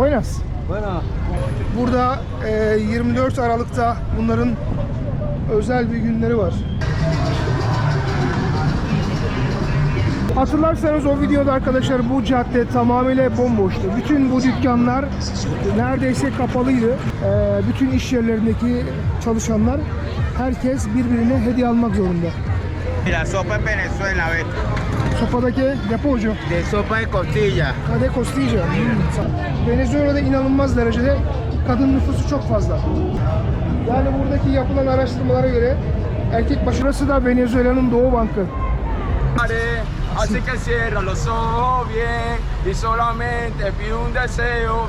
Buenas. Bueno, Burada e, 24 Aralık'ta bunların özel bir günleri var. Hatırlarsanız o videoda arkadaşlar bu cadde tamamıyla bomboştu. Bütün bu dükkanlar neredeyse kapalıydı. E, bütün iş yerlerindeki çalışanlar herkes birbirine hediye almak zorunda. La sopa en Venezuela, a ver. Sopadaki depocu. De sopa de costilla. Kade Costilla. Venezuela'da inanılmaz derecede kadın nüfusu çok fazla. Yani buradaki yapılan araştırmalara göre erkek başarısı da Venezuela'nın Doğu Bankı. así que cierra los ojos bien y solamente pido un deseo.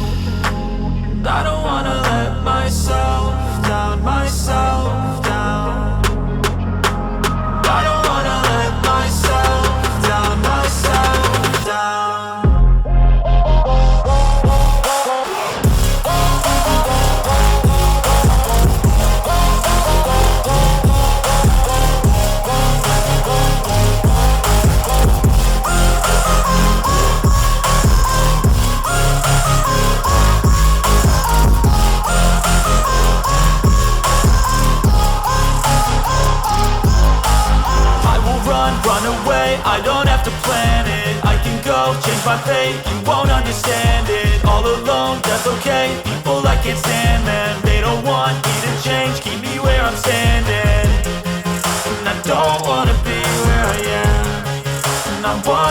I don't wanna let myself down, myself down.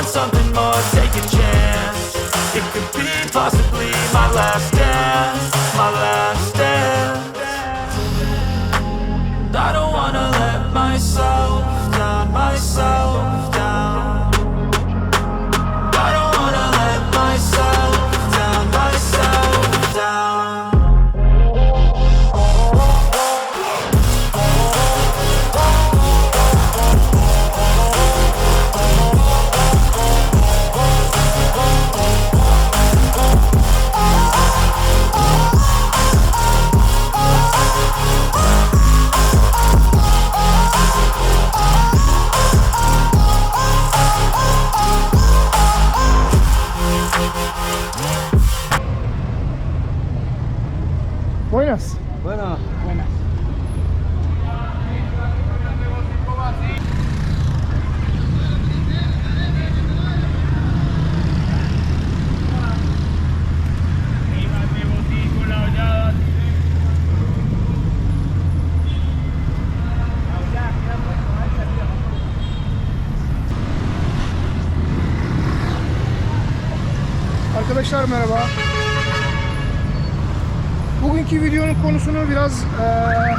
want something Arkadaşlar merhaba. Bugünkü videonun konusunu biraz eee,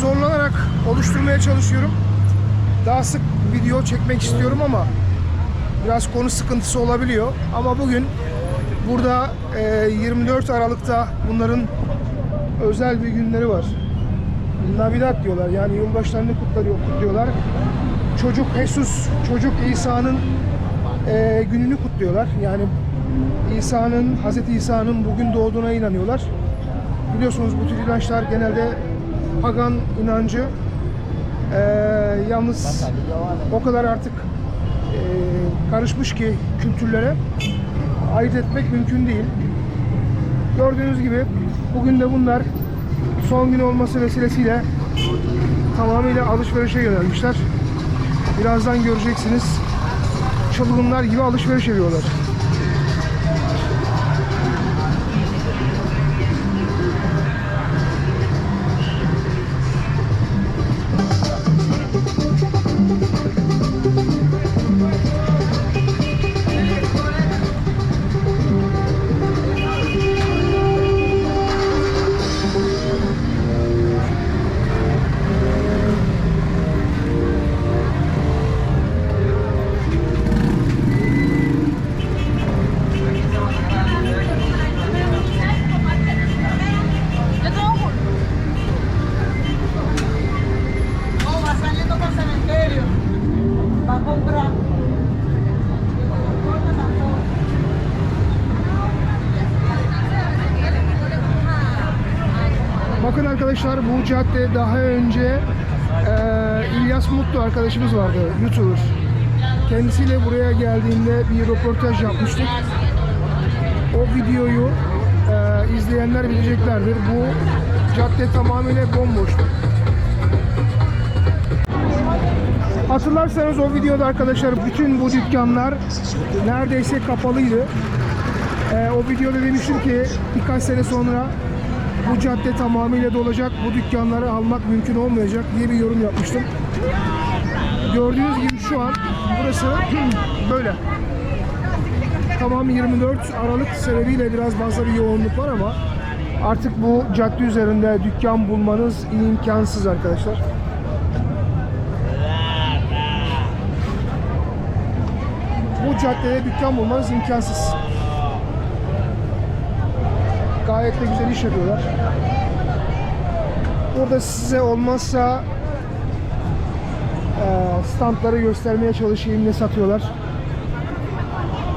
zorlanarak oluşturmaya çalışıyorum. Daha sık video çekmek istiyorum ama biraz konu sıkıntısı olabiliyor. Ama bugün burada eee, 24 Aralık'ta bunların özel bir günleri var. Navidad diyorlar yani yılbaşlarını kutluyor, kutluyorlar. Çocuk Jesus, çocuk İsa'nın eee, gününü kutluyorlar. Yani İsa'nın, Hazreti İsa'nın bugün doğduğuna inanıyorlar. Biliyorsunuz bu tür inançlar genelde pagan inancı. Ee, yalnız o kadar artık e, karışmış ki kültürlere ayırt etmek mümkün değil. Gördüğünüz gibi bugün de bunlar son gün olması vesilesiyle tamamıyla alışverişe yönelmişler. Birazdan göreceksiniz. Çılgınlar gibi alışveriş yapıyorlar. Arkadaşlar bu cadde daha önce eee, İlyas Mutlu arkadaşımız vardı, YouTuber. Kendisiyle buraya geldiğinde bir röportaj yapmıştık. O videoyu eee, izleyenler bileceklerdir. Bu cadde tamamıyla bomboştu. Hatırlarsanız o videoda arkadaşlar bütün bu dükkanlar neredeyse kapalıydı. Ee, o videoda demiştim ki birkaç sene sonra bu cadde tamamıyla dolacak, bu dükkanları almak mümkün olmayacak diye bir yorum yapmıştım. Gördüğünüz gibi şu an burası böyle. Tamam 24 Aralık sebebiyle biraz fazla bir yoğunluk var ama artık bu cadde üzerinde dükkan bulmanız imkansız arkadaşlar. Bu caddede dükkan bulmanız imkansız. Gayet de güzel iş yapıyorlar. Burada size olmazsa eee, standları göstermeye çalışayım ne satıyorlar.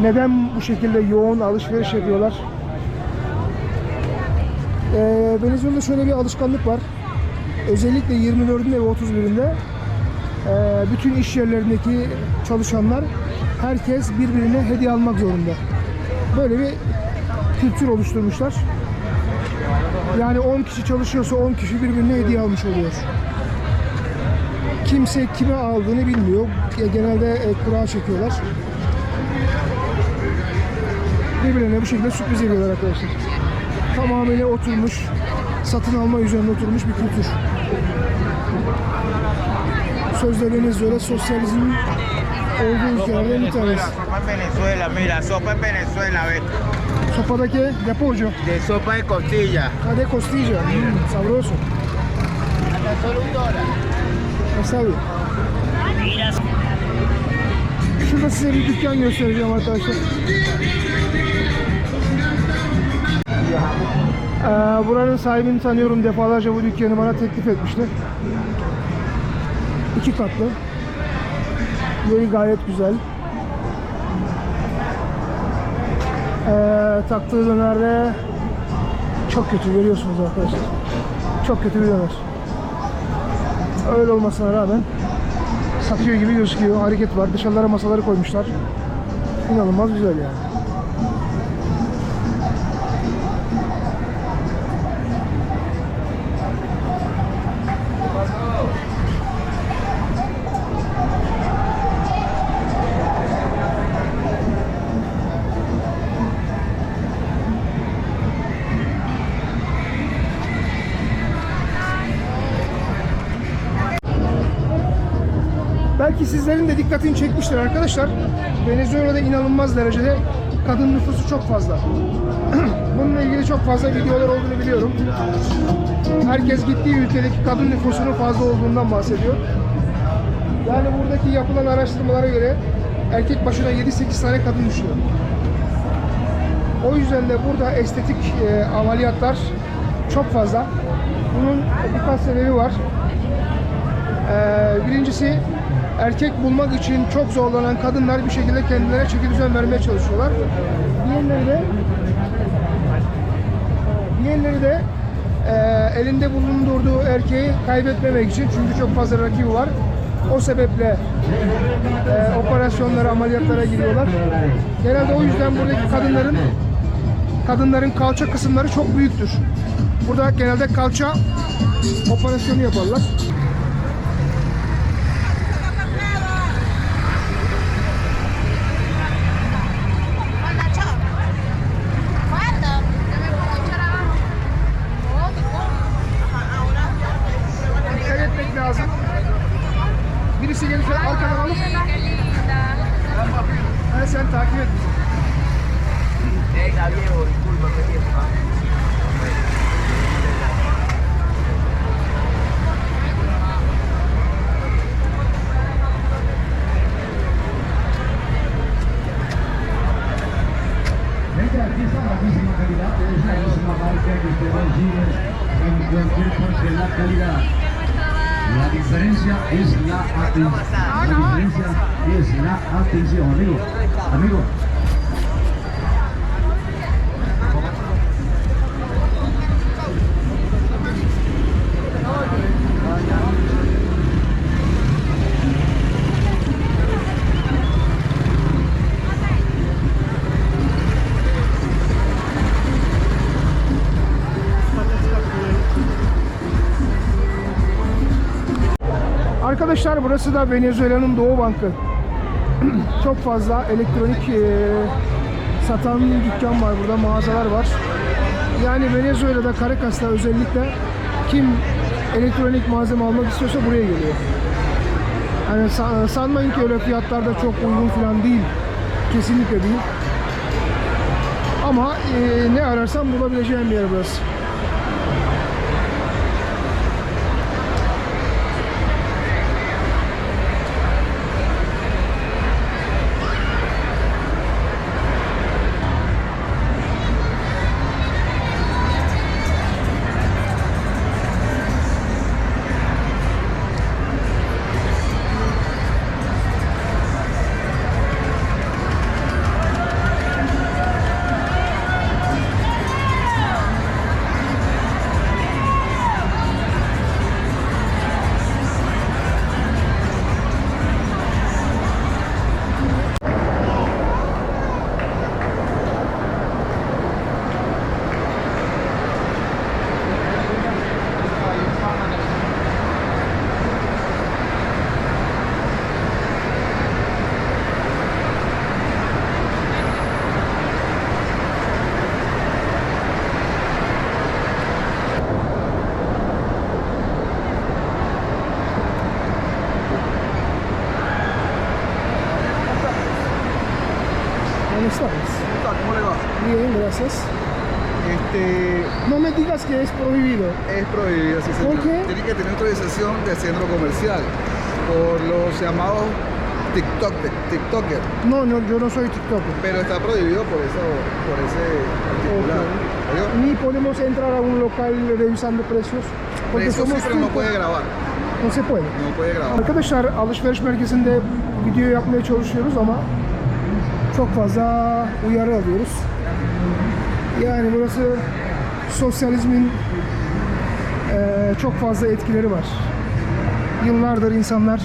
Neden bu şekilde yoğun alışveriş yapıyorlar? Eee Venezuela'da şöyle bir alışkanlık var. Özellikle 24'ünde ve 31'inde eee, bütün iş yerlerindeki çalışanlar herkes birbirine hediye almak zorunda. Böyle bir kültür oluşturmuşlar. Yani 10 kişi çalışıyorsa 10 kişi birbirine hediye almış oluyor. Kimse kime aldığını bilmiyor. Ya Genelde e, kura çekiyorlar. Birbirlerine bu şekilde sürpriz ediyorlar arkadaşlar. Tamamıyla oturmuş, satın alma üzerine oturmuş bir kültür. Sözde Venezuela sosyalizm olduğu ülkelerden bir tanesi. Venezuela, mira, sopa en Venezuela, ve. Sopadaki de pollo, De sopa de costilla. ha de costilla, mm, sabroso. Solo un dólar. Wasabi. Şurada size bir dükkan göstereceğim arkadaşlar. Ee, buranın sahibini tanıyorum. Defalarca bu dükkanı bana teklif etmişti. İki katlı. Yeri gayet güzel. Ee, taktığı dönerde çok kötü görüyorsunuz arkadaşlar. Çok kötü bir döner. Öyle olmasına rağmen satıyor gibi gözüküyor. Hareket var. Dışarılara masaları koymuşlar. İnanılmaz güzel yani. Belki sizlerin de dikkatini çekmiştir arkadaşlar. Venezuela'da inanılmaz derecede kadın nüfusu çok fazla. Bununla ilgili çok fazla videolar olduğunu biliyorum. Herkes gittiği ülkedeki kadın nüfusunun fazla olduğundan bahsediyor. Yani buradaki yapılan araştırmalara göre erkek başına 7-8 tane kadın düşüyor. O yüzden de burada estetik e, ameliyatlar çok fazla. Bunun birkaç sebebi var. Ee, birincisi erkek bulmak için çok zorlanan kadınlar bir şekilde kendilerine çeki düzen vermeye çalışıyorlar. Diğerleri de diğerleri de e, elinde bulundurduğu erkeği kaybetmemek için çünkü çok fazla rakibi var. O sebeple e, operasyonlara, ameliyatlara giriyorlar. Genelde o yüzden buradaki kadınların kadınların kalça kısımları çok büyüktür. Burada genelde kalça operasyonu yaparlar. La diferencia es la atención, amigo. Amigo. Arkadaşlar burası da Venezuela'nın Doğu Bankı. Çok fazla elektronik e, satan dükkan var burada, mağazalar var. Yani Venezuela'da, Caracas'ta özellikle kim elektronik malzeme almak istiyorsa buraya geliyor. Yani sa- sanmayın ki öyle fiyatlar da çok uygun falan değil. Kesinlikle değil. Ama e, ne ararsan bulabileceğim bir yer burası. Del centro comercial por los llamados TikTok, TikToker, No, no, yo no soy TikToker. pero está prohibido por eso, por ese particular. ¿oyó? Ni podemos entrar a un local revisando precios. Porque Eso sí, somos pero no puede grabar, No se puede. no puede grabar. Arkadaşlar alışveriş merkezinde video yapmaya çalışıyoruz ama çok fazla uyarı alıyoruz. Yani burası sosyalizmin çok fazla etkileri var. Yıllardır insanlar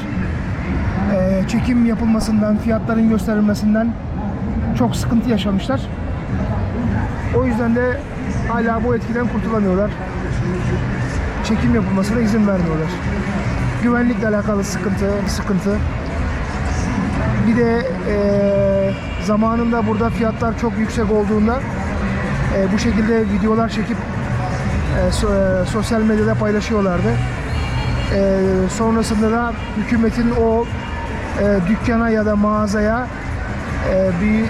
eee, çekim yapılmasından, fiyatların gösterilmesinden çok sıkıntı yaşamışlar. O yüzden de hala bu etkiden kurtulamıyorlar. Çekim yapılmasına izin vermiyorlar güvenlikle alakalı sıkıntı, sıkıntı. Bir de eee, zamanında burada fiyatlar çok yüksek olduğunda eee, bu şekilde videolar çekip eee, so- eee, sosyal medyada paylaşıyorlardı. Eee, sonrasında da hükümetin o eee, dükkana ya da mağazaya eee, bir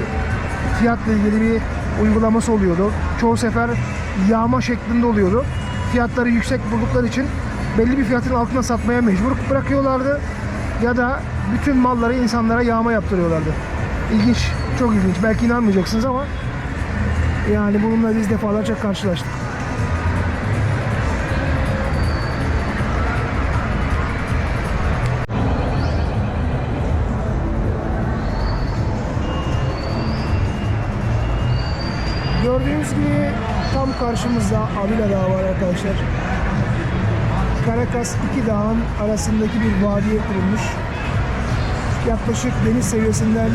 fiyatla ilgili bir uygulaması oluyordu. Çoğu sefer yağma şeklinde oluyordu. Fiyatları yüksek buldukları için belli bir fiyatın altına satmaya mecbur bırakıyorlardı. Ya da bütün malları insanlara yağma yaptırıyorlardı. İlginç, çok ilginç. Belki inanmayacaksınız ama yani bununla biz defalarca karşılaştık. Karşımızda Avila Dağı var arkadaşlar. Caracas iki dağın arasındaki bir vadiye kurulmuş. Yaklaşık deniz seviyesinden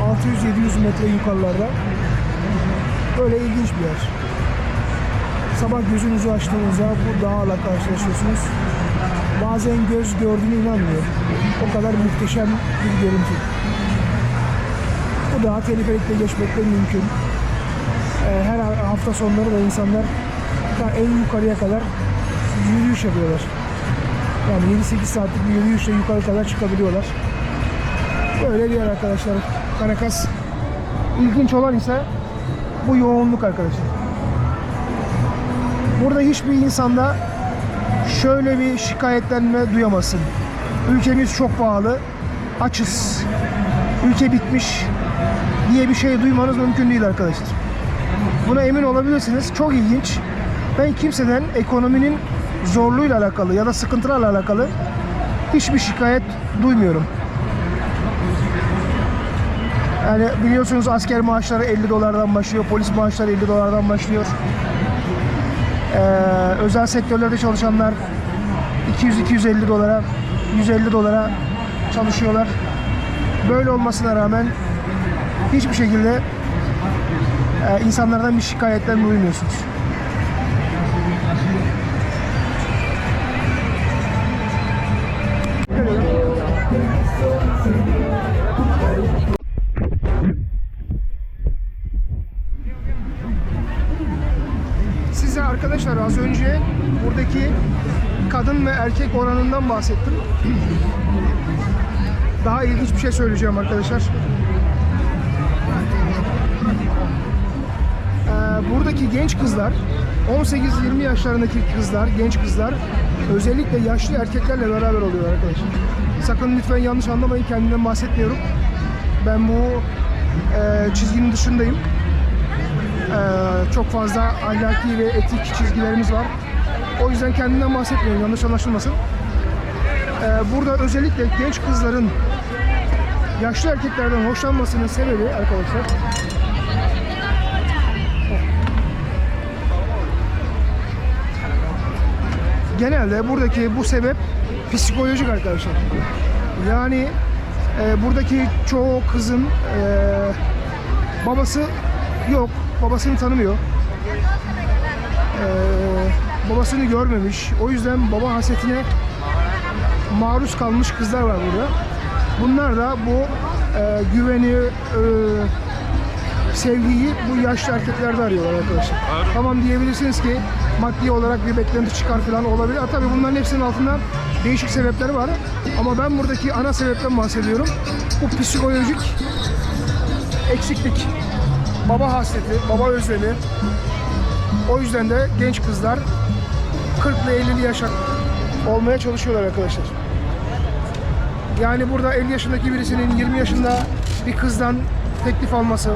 600-700 metre yukarılarda. Böyle ilginç bir yer. Sabah gözünüzü açtığınızda bu dağla karşılaşıyorsunuz. Bazen göz gördüğüne inanmıyor. O kadar muhteşem bir görüntü. Bu dağı teleferikle geçmekte mümkün. Ee, her hafta sonları da insanlar en yukarıya kadar yürüyüş yapıyorlar. Yani 7-8 saatlik bir yürüyüşle yukarı kadar çıkabiliyorlar. Böyle bir yer arkadaşlar. Caracas. İlginç olan ise bu yoğunluk arkadaşlar. Burada hiçbir insanda şöyle bir şikayetlenme duyamazsın. Ülkemiz çok pahalı, açız, ülke bitmiş diye bir şey duymanız mümkün değil arkadaşlar. Buna emin olabilirsiniz. Çok ilginç. Ben kimseden ekonominin zorluğuyla alakalı ya da sıkıntılarla alakalı hiçbir şikayet duymuyorum. Yani biliyorsunuz asker maaşları 50 dolardan başlıyor, polis maaşları 50 dolardan başlıyor. Ee, özel sektörlerde çalışanlar 200-250 dolara, 150 dolara çalışıyorlar. Böyle olmasına rağmen hiçbir şekilde e, insanlardan bir şikayetten duymuyorsunuz. Size arkadaşlar az önce buradaki kadın ve erkek oranından bahsettim. Daha ilginç bir şey söyleyeceğim arkadaşlar. Buradaki genç kızlar 18-20 yaşlarındaki kızlar, genç kızlar özellikle yaşlı erkeklerle beraber oluyor arkadaşlar. Sakın lütfen yanlış anlamayın kendimden bahsetmiyorum. Ben bu e, çizginin dışındayım. Ee, çok fazla ahlaki ve etik çizgilerimiz var. O yüzden kendimden bahsetmiyorum, yanlış anlaşılmasın. Ee, burada özellikle genç kızların yaşlı erkeklerden hoşlanmasının sebebi arkadaşlar genelde buradaki bu sebep psikolojik arkadaşlar. Yani e, buradaki çoğu kızın e, babası yok, babasını tanımıyor. E, babasını görmemiş. O yüzden baba hasretine maruz kalmış kızlar var burada. Bunlar da bu e, güveni, e, sevgiyi bu yaşlı erkeklerde arıyorlar arkadaşlar. Tamam diyebilirsiniz ki maddi olarak bir beklenti çıkar falan olabilir. Ha, bunların hepsinin altında değişik sebepler var. Ama ben buradaki ana sebepten bahsediyorum. Bu psikolojik eksiklik. Baba hasreti, baba özlemi. O yüzden de genç kızlar 40 ile 50'li yaşa olmaya çalışıyorlar arkadaşlar. Yani burada 50 yaşındaki birisinin 20 yaşında bir kızdan teklif alması,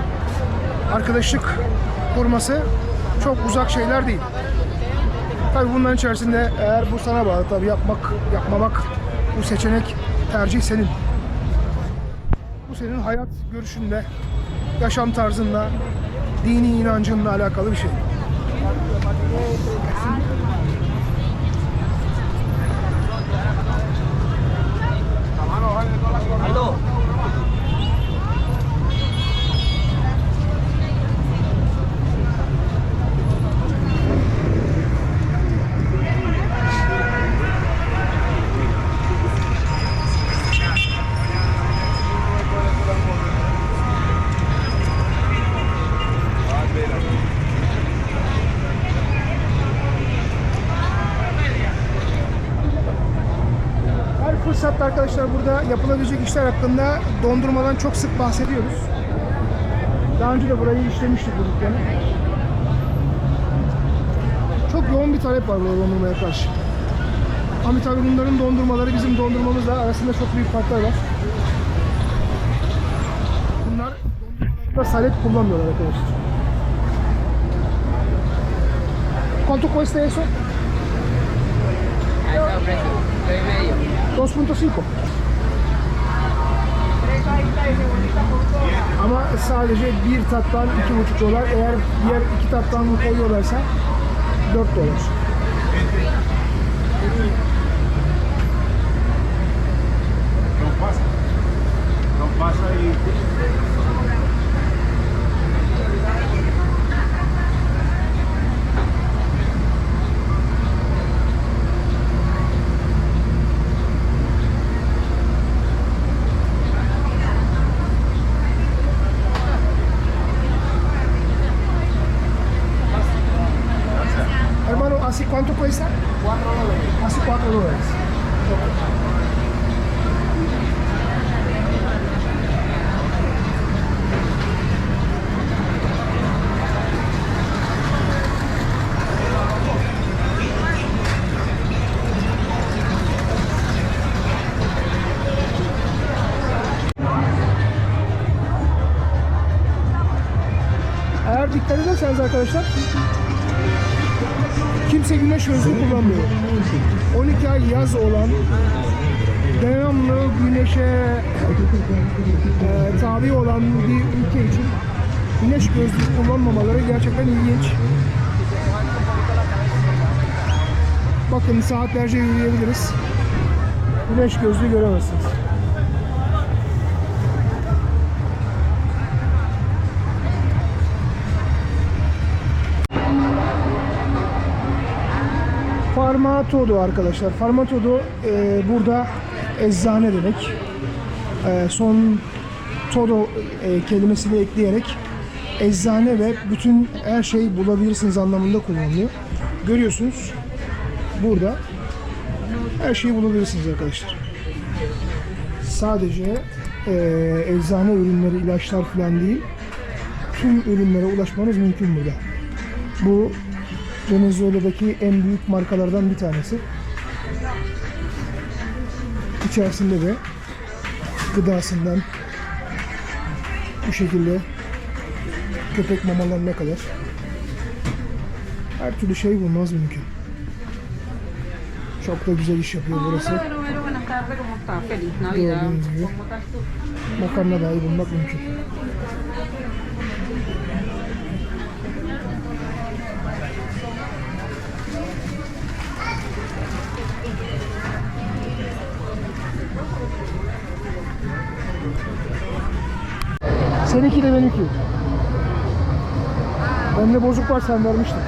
arkadaşlık kurması çok uzak şeyler değil. Tabii bunların içerisinde eğer bu sana bağlı tabii yapmak, yapmamak bu seçenek tercih senin. Bu senin hayat görüşünde, yaşam tarzınla, dini inancınla alakalı bir şey. Her fırsatta arkadaşlar burada yapılabilecek işler hakkında dondurmadan çok sık bahsediyoruz. Daha önce de burayı işlemiştik bu dükkanı. Çok yoğun bir talep var burada dondurmaya karşı. Ama tabii bunların dondurmaları bizim dondurmamızla arasında çok büyük farklar var. Bunlar dondurmalarında salet kullanmıyorlar arkadaşlar. ¿Cuánto cuesta eso? 2.5. Ama sadece bir tattan 2.5 dolar. Eğer diğer iki tattan koyuyorlarsa 4 dolar. Hermano, ¿así cuánto cuesta? 4 12 ay yaz olan devamlı güneşe e, tabi olan bir ülke için güneş gözlüğü kullanmamaları gerçekten ilginç. Bakın saatlerce yürüyebiliriz. Güneş gözlüğü göremezsiniz. Farmatodo arkadaşlar. Farmatodo e, burada eczane demek. e, son todo e, kelimesini ekleyerek eczane ve bütün her şeyi bulabilirsiniz anlamında kullanılıyor. Görüyorsunuz burada her şeyi bulabilirsiniz arkadaşlar. Sadece e, eczane ürünleri, ilaçlar falan değil, tüm ürünlere ulaşmanız mümkün burada. Bu Venezuela'daki en büyük markalardan bir tanesi. İçerisinde de gıdasından bu şekilde köpek mamalarına kadar her türlü şey bulmaz mümkün. Çok da güzel iş yapıyor burası. Gördüğünüz gibi makarna dahi bulmak mümkün. Seninki de benimki. Bende bozuk var sen vermiştin.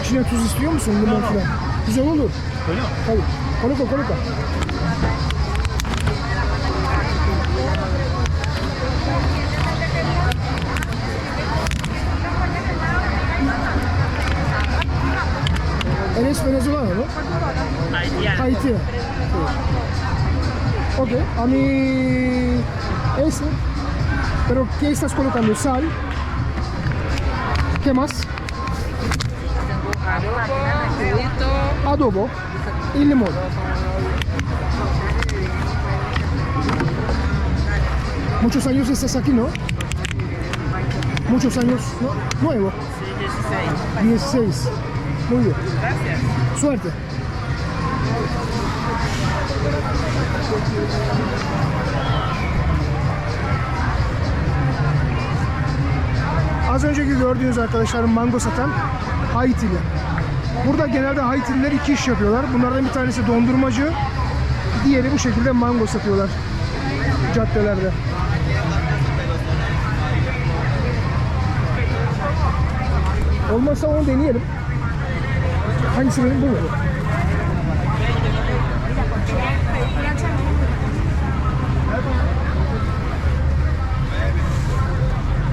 İçine tuz istiyor musun limon falan? Güzel olur. Öyle mi? Tabii. Koliko koliko. Eres venezolano, ¿no? Haitiano. Haitiano. Sí. Ok, a mí ese. Pero ¿qué estás colocando? Sal. ¿Qué más? adobo y limón. Muchos años estás aquí, ¿no? Muchos años, ¿no? Nuevo. 16. Muy bien. Gracias. Suerte. Az önceki gördüğünüz arkadaşlar mango satan Haitili. Burada genelde Haitililer iki iş yapıyorlar. Bunlardan bir tanesi dondurmacı, diğeri bu şekilde mango satıyorlar caddelerde. Olmazsa onu deneyelim. Hangisi benim bu mu?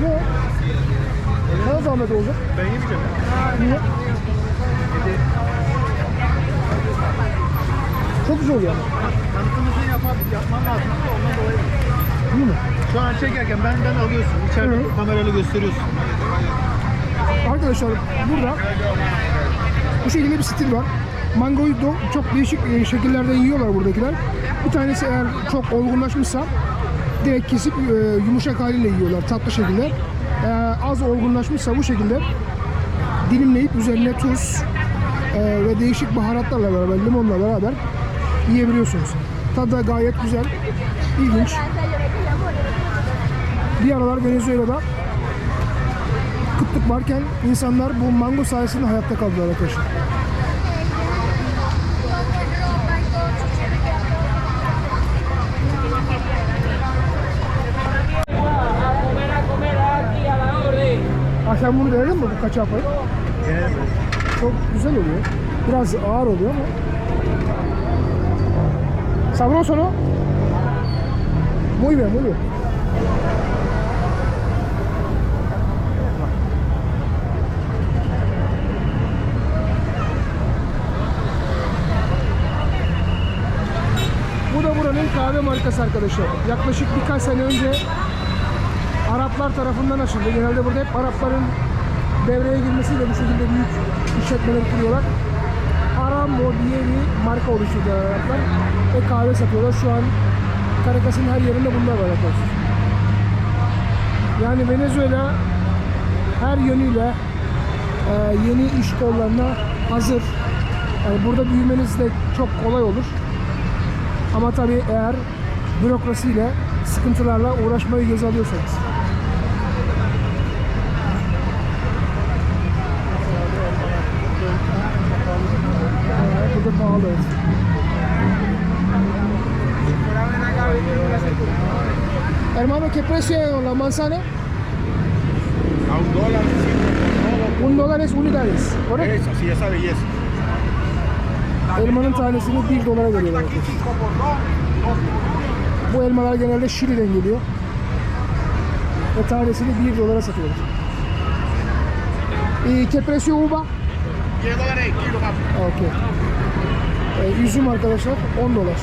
Yok. Sana zahmet olacak. Ben yemeyeceğim. Niye? Çok güzel oluyor. Tanıtımını yapman, yapman lazım da ondan dolayı. Değil mi? Şu an çekerken benden alıyorsun. İçeride Hı. kamerayla gösteriyorsun. Arkadaşlar burada bu şekilde bir stil var. Mangoyu da çok değişik e, şekillerde yiyorlar buradakiler. Bir tanesi eğer çok olgunlaşmışsa direkt kesip e, yumuşak haliyle yiyorlar tatlı şekilde. Az olgunlaşmışsa bu şekilde dilimleyip üzerine tuz e, ve değişik baharatlarla beraber, limonla beraber yiyebiliyorsunuz. Tadı da gayet güzel, ilginç. Bir aralar Venezuela'da kıtlık varken insanlar bu mango sayesinde hayatta kaldılar arkadaşlar. Sen bunu denedin mi bu kaçapayı? Çok güzel oluyor. Biraz ağır oluyor ama. Sabroso no? Muy bien, muy bien. Bu da buranın kahve markası arkadaşlar. Yaklaşık birkaç sene önce Araplar tarafından açıldı. Genelde burada hep Arapların devreye girmesiyle bu şekilde büyük işletmeler kuruyorlar. Aramo diye bir marka oluşturdular Araplar ve kahve satıyorlar. Şu an Caracas'ın her yerinde bunlar var arkadaşlar. Yani Venezuela her yönüyle e, yeni iş kollarına hazır. Yani burada büyümeniz de çok kolay olur. Ama tabii eğer bürokrasiyle, sıkıntılarla uğraşmayı göze alıyorsanız. Bu da pahalı. Hermano, ¿qué precio la manzana? A un dólar, Un dolar es unidades. Correcto. Eso, sí, esa belleza. Elmanın tanesini 1 dolara veriyorlar. Bu elmalar genelde Şili'den geliyor. Ve tanesini 1 dolara satıyorlar. ¿Y qué precio uva? 10 dólares el kilo, papi. Okey. Ee, üzüm arkadaşlar 10 dolar.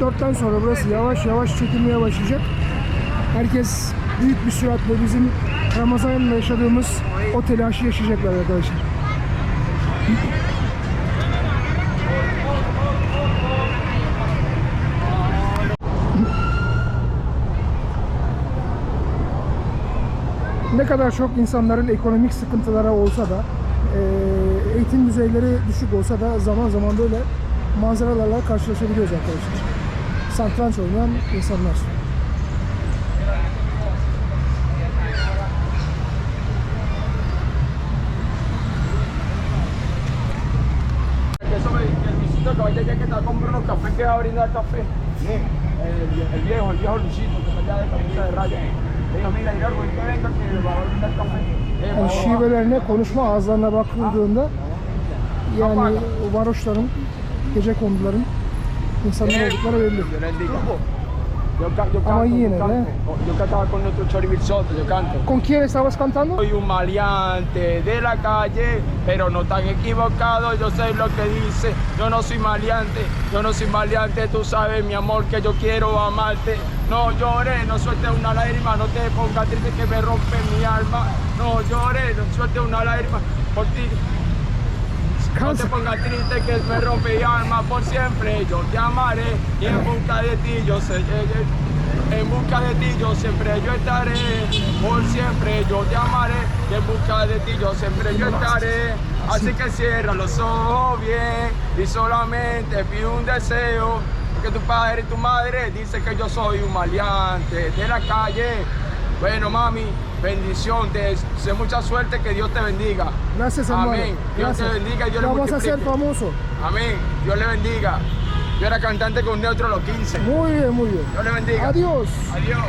4'ten sonra burası yavaş yavaş çekilmeye başlayacak. Herkes büyük bir süratle bizim Ramazan yaşadığımız o telaşı yaşayacaklar arkadaşlar. Ne kadar çok insanların ekonomik sıkıntıları olsa da, eee, eğitim düzeyleri düşük olsa da zaman zaman böyle manzaralarla karşılaşabiliyoruz arkadaşlar. Satranç oynayan insanlar. Que vaya allá que está comprando unos cafés que va a brindar café. El, el viejo, el viejo Luisito que está allá de camisa de raya. Le digo, mira, Hidalgo, que venga que va a brindar café. Eh, Yani şivelerine, konuşma ağızlarına bakıldığında yani o varoşların, gece konduların belli. Yo les digo. Yo, yo canto, yo canto. Yo cantaba con nuestro Chori Soto, yo canto. ¿Con quién estabas cantando? Soy un maleante de la calle, pero no tan equivocado, yo sé lo que dice. Yo no soy maleante, yo no soy maleante, tú sabes mi amor que yo quiero amarte. No llores, no sueltes una lágrima, no te pongas triste que me rompe mi alma. No llores, no sueltes una lágrima por ti. No te pongas triste que me rompe mi alma por siempre. Yo te amaré y en busca de ti yo sé. En busca de ti yo siempre yo estaré. Por siempre yo te amaré y en busca de ti yo siempre yo estaré. Así que cierra los ojos bien y solamente pide un deseo. Porque tu padre y tu madre dicen que yo soy un maleante de la calle. Bueno, mami, bendición, te deseo mucha suerte, que Dios te bendiga. Gracias hermano. Amén. Dios Gracias. te bendiga y Dios le Ya vas a ser famoso. Amén. Dios le bendiga. Yo era cantante con Neutro a los 15. Muy bien, muy bien. Dios le bendiga. Adiós. Adiós.